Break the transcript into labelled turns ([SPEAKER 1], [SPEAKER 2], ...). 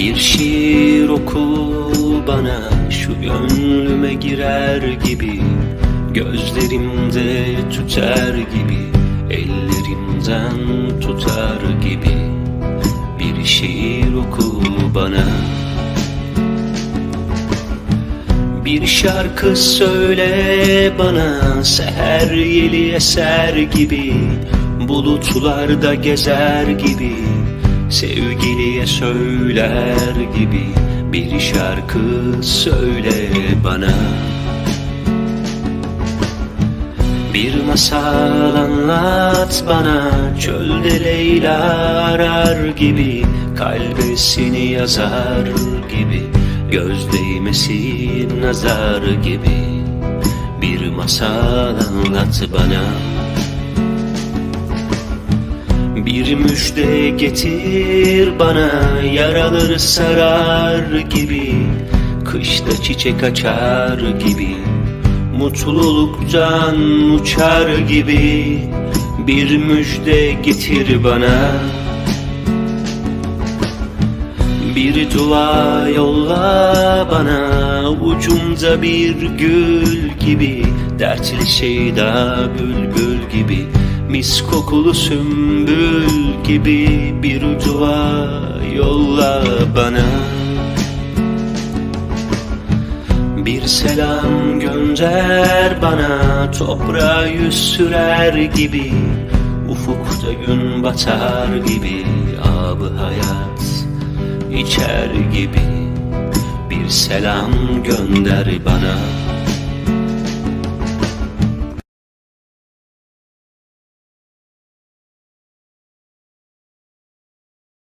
[SPEAKER 1] şiir oku bana. Şu gönlüme girer gibi Gözlerimde tüter gibi Ellerimden tutar gibi. Bir şiir oku bana. Bir şarkı söyle bana Seher yeli eser gibi Bulutlarda gezer gibi Sevgiliye söyler gibi Bir şarkı söyle bana. Bir masal anlat bana Çölde Leyla arar gibi Kalbesini yazar gibi Göz nazar gibi. Bir masal anlat bana bir müjde getir bana Yaraları sarar gibi. Kışta çiçek açar gibi Mutluluktan uçar gibi. Bir müjde getir bana. Bir dua yolla bana Ucumda bir gül gibi. Dertli şeyda bülbül gibi Mis kokulu sümbül gibi Bir dua yolla bana. Bir selam gönder bana. Toprağa yüz sürer gibi. Ufukta gün batar gibi. Abı hayat içer gibi. Bir selam gönder bana